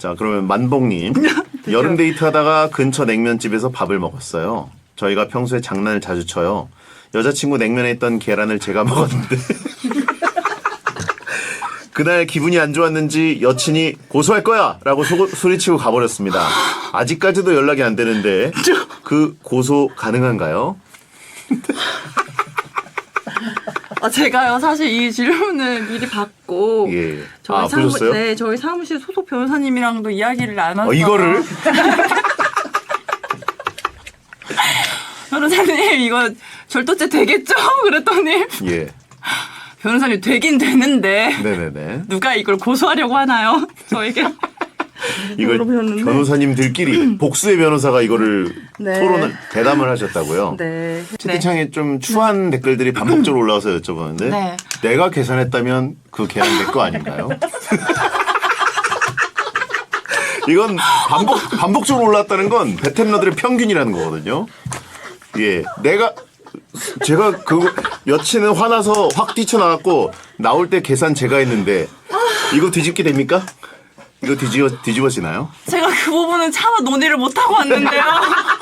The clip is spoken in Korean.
자, 그러면 만복님. 여름 데이트 하다가 근처 냉면집에서 밥을 먹었어요. 저희가 평소에 장난을 자주 쳐요. 여자친구 냉면에 있던 계란을 제가 먹었는데. 그날 기분이 안 좋았는지 여친이 고소할 거야! 라고 소, 소리치고 가버렸습니다. 아직까지도 연락이 안 되는데 그 고소 가능한가요? 아, 제가요, 사실 이 질문을 미리 받고. 예. 저희 아, 사무, 보셨어요? 네, 저희 사무실 소속 변호사님이랑도 이야기를 나눴어요. 어, 이거를? 변호사님, 이거 절도죄 되겠죠? 그랬더니, 예. 변호사님 되긴 되는데, 네네네. 누가 이걸 고소하려고 하나요? 저에게. 이걸 물어보셨는데. 변호사님들끼리 복수의 변호사가 이거를 네. 토론을 대담을 하셨다고요. 네. 채팅창에 좀 추한 댓글들이 반복적으로 올라와서 여쭤보는데 네. 내가 계산했다면 그 계란 내거 아닌가요? 이건 반복 반복적으로 올랐다는 건 베테너들의 평균이라는 거거든요. 예, 내가 제가 그 여친은 화나서 확 뛰쳐나왔고 나올 때 계산 제가 했는데 이거 뒤집게 됩니까? 이거 뒤집어 뒤집어지나요? 제가 그 부분은 차마 논의를 못하고 왔는데요.